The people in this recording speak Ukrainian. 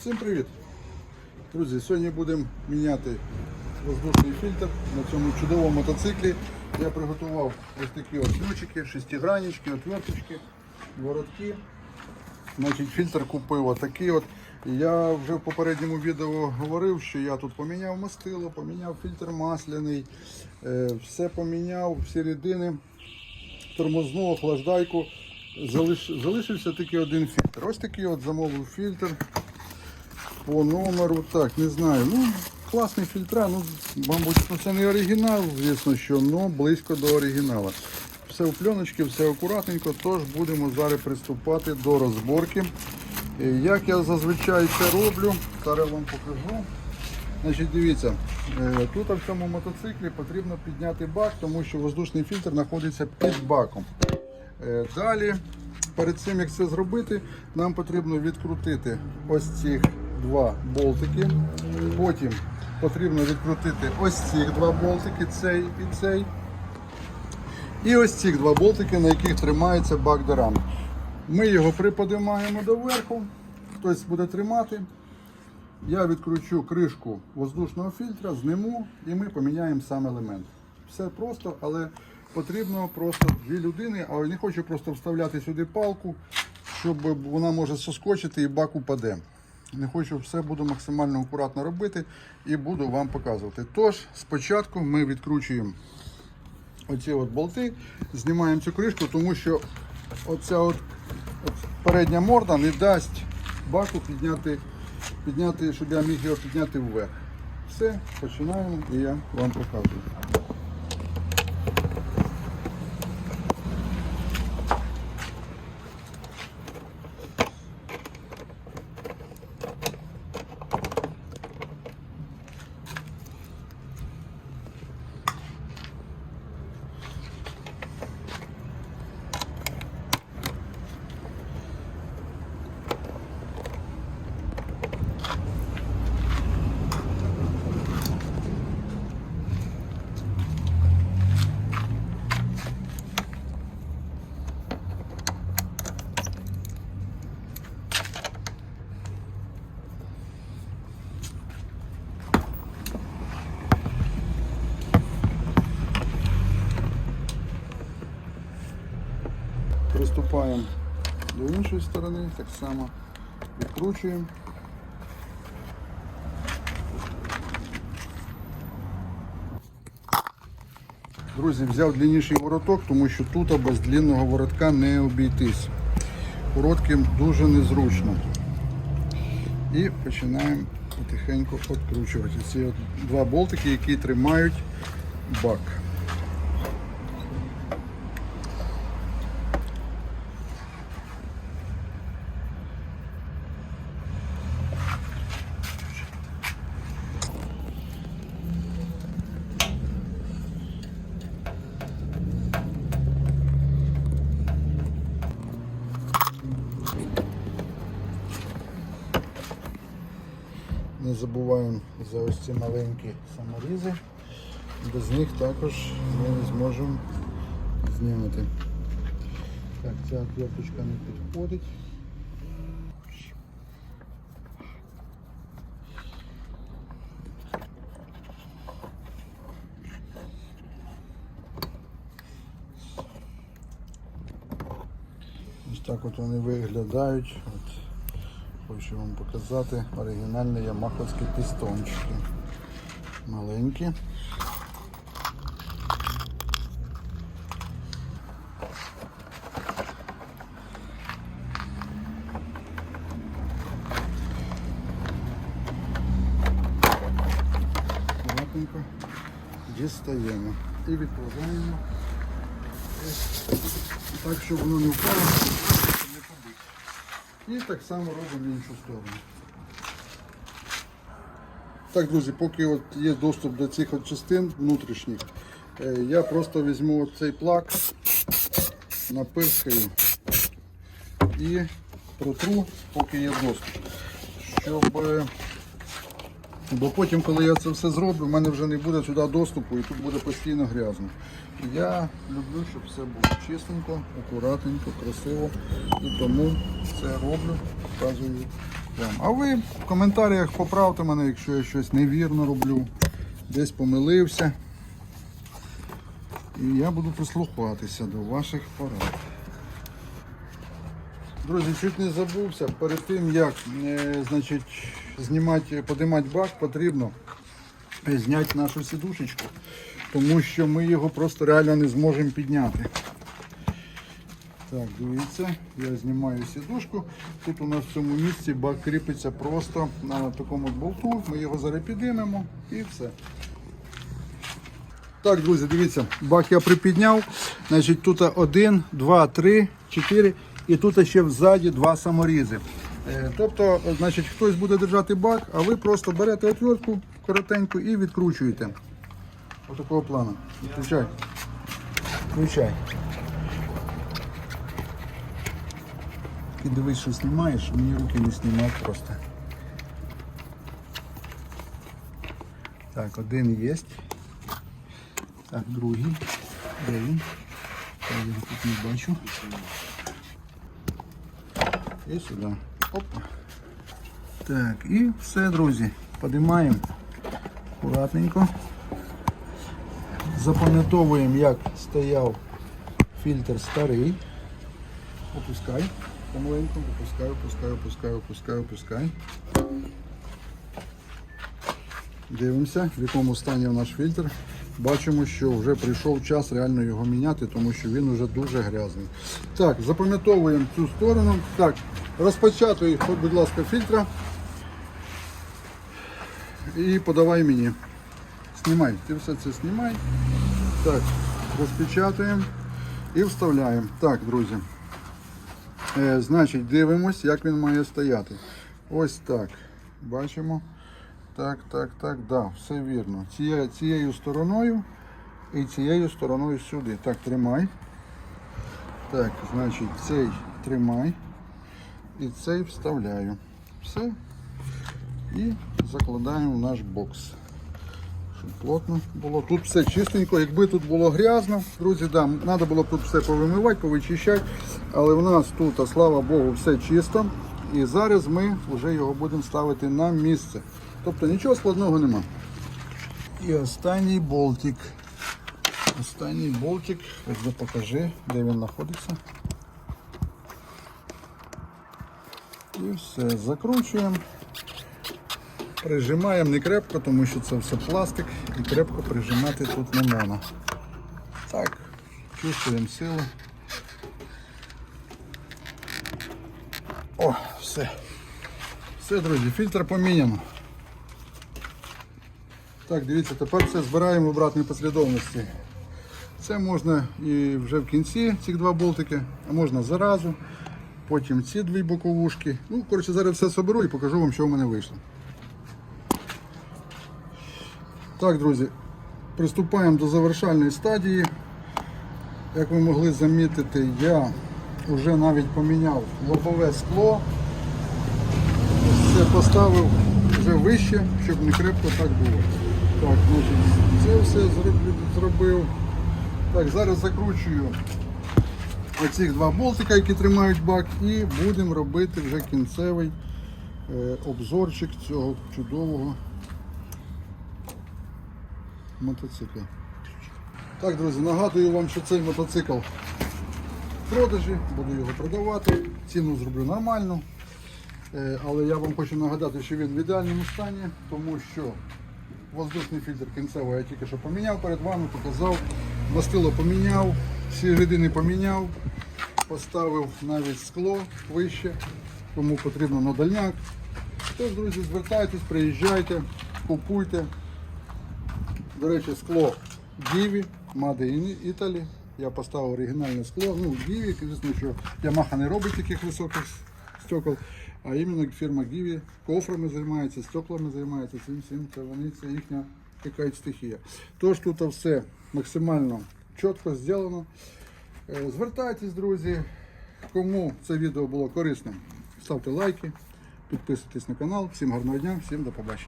Всім привіт! Друзі, сьогодні будемо міняти воздушний фільтр на цьому чудовому мотоциклі. Я приготував ось такі от ключики, шестиграннички, отверточки, воротки. Значить, фільтр купив отакий от. Я вже в попередньому відео говорив, що я тут поміняв мастило, поміняв фільтр масляний, е, все поміняв, всі рідини, тормозну, охлаждайку. Залиш, залишився тільки один фільтр. Ось такий от замовив фільтр по номеру. Так, не знаю. Ну, класний фільтра. Ну, мабуть, ну, це не оригінал, звісно, що, але близько до оригіналу. Все в пленочці, все акуратненько, тож будемо зараз приступати до розборки. Е, Як я зазвичай це роблю, зараз вам покажу. Значить, дивіться, е, тут в цьому мотоциклі потрібно підняти бак, тому що воздушний фільтр знаходиться під баком. Е, Далі, перед цим як це зробити, нам потрібно відкрутити ось ці два болтики. Потім потрібно відкрутити ось ці два болтики, цей і цей. І ось ці два болтики, на яких тримається бак до рами. Ми його приподимаємо доверху, хтось буде тримати. Я відкручу кришку воздушного фільтра, зниму і ми поміняємо сам елемент. Все просто, але потрібно просто дві людини, а не хочу просто вставляти сюди палку, щоб вона може соскочити і бак упаде. Не хочу, все буду максимально акуратно робити і буду вам показувати. Тож, спочатку ми відкручуємо оці от болти, знімаємо цю кришку, тому що оця от, от передня морда не дасть баку підняти, підняти, щоб я міг його підняти вверх. Все, починаємо і я вам показую. Приступаємо до іншої сторони, так само відкручуємо. Друзі, взяв длинніший вороток, тому що тут без длинного воротка не обійтись. Коротким дуже незручно. І починаємо потихеньку відкручувати. Ці два болтики, які тримають бак. Не забуваємо за ось ці маленькі саморізи. Без них також ми не зможемо зняти. Так, ця отверточка не підходить. Ось так от вони виглядають. Хочу вам показати оригінальні ямаховські пістончики. Маленькі. Акуратненько дістаємо і відкладаємо так, щоб воно не впало. І так само робимо в іншу сторону. Так, друзі, поки от є доступ до цих от частин внутрішніх, е, я просто візьму цей плак, напирскаю і протру, поки є доступ. Щоб, е, бо потім, коли я це все зроблю, в мене вже не буде сюди доступу і тут буде постійно грязно. Я люблю, щоб все було чистенько, акуратненько, красиво. І тому це роблю, показую вам. А ви в коментарях поправте мене, якщо я щось невірно роблю, десь помилився. І я буду прислухатися до ваших порад. Друзі, чуть не забувся, перед тим як е, значить, знімати, подимати бак, потрібно е, зняти нашу сідушечку, тому що ми його просто реально не зможемо підняти. Так, дивіться, я знімаю сідушку. Тут у нас в цьому місці бак кріпиться просто на такому болту. Ми його зараз підіймемо і все. Так, друзі, дивіться, бак я припідняв. Значить, тут один, два, три, чотири. І тут ще ззаді два саморізи. Е, Тобто, значить, хтось буде держати бак, а ви просто берете отвертку коротеньку і відкручуєте. Отакого плану. Включай. Включай. Ти дивись, що знімаєш, мені руки не знімати просто. Так, один є. Так, другий. Де він? Я його тут не бачу. І сюди. Опа. Так, і все, друзі. Подимаємо акуратненько. Запам'ятовуємо, як стояв фільтр старий. Опускай. Помаленьку, опускай, опускай, опускай, опускай, опускай. Дивимося, в якому стані наш фільтр. Бачимо, що вже прийшов час реально його міняти, тому що він вже дуже грязний. Так, запам'ятовуємо цю сторону. Так, розпочатуй, будь ласка, фільтра. І подавай мені. Знімай, ти все це знімай. Так, розпечатуємо і вставляємо. Так, друзі. Е, значить, дивимось, як він має стояти. Ось так. Бачимо. Так, так, так, да, все вірно. Цією, цією стороною і цією стороною сюди. Так, тримай. Так, значить, цей тримай. І цей вставляю. Все. І закладаємо в наш бокс. Щоб плотно було. Тут все чистенько. Якби тут було грязно, друзі, да, треба було тут все повимивати, повичищати. Але в нас тут, а слава Богу, все чисто. І зараз ми вже його будемо ставити на місце. Тобто нічого складного нема. І останній болтик. Останній болтик, ось покажи, де він знаходиться. І все, закручуємо. Прижимаємо не крепко, тому що це все пластик і крепко прижимати тут не можна. Так, чувствуємо силу. О, все. Все, друзі, фільтр поміняно. Так, дивіться, тепер все збираємо в обратній послідовності. Це можна і вже в кінці ці два болтики, а можна заразу. Потім ці дві боковушки. Ну, коротше, зараз все соберу і покажу вам, що в мене вийшло. Так, друзі, приступаємо до завершальної стадії. Як ви могли замітити, я вже навіть поміняв лобове скло. Це поставив вже вище, щоб не крепко так було. Так, значить, це все зроблю- зробив. Так, зараз закручую оцих два болтика, які тримають бак, і будемо робити вже кінцевий е, обзорчик цього чудового мотоцикла. Так, друзі, нагадую вам, що цей мотоцикл в продажі, буду його продавати. Ціну зроблю нормальну. Е, Але я вам хочу нагадати, що він в ідеальному стані, тому що воздушний фільтр кінцевий я тільки що поміняв перед вами, показав. Мастило поміняв, всі рідини поміняв, поставив навіть скло вище, кому потрібно на дальняк. Тож, друзі, звертайтесь, приїжджайте, купуйте. До речі, скло Діві, Made in Italy. Я поставив оригінальне скло. Ну, Діві, звісно, що Yamaha не робить таких високих стекол, а іменно фірма Гіві кофрами займається, стеклами займається, цим всім, це вони, це їхня якась стихія. Тож тут все максимально чітко зроблено. Е, Звертайтесь, друзі. Кому це відео було корисним, ставте лайки, підписуйтесь на канал. Всім гарного дня, всім до побачення.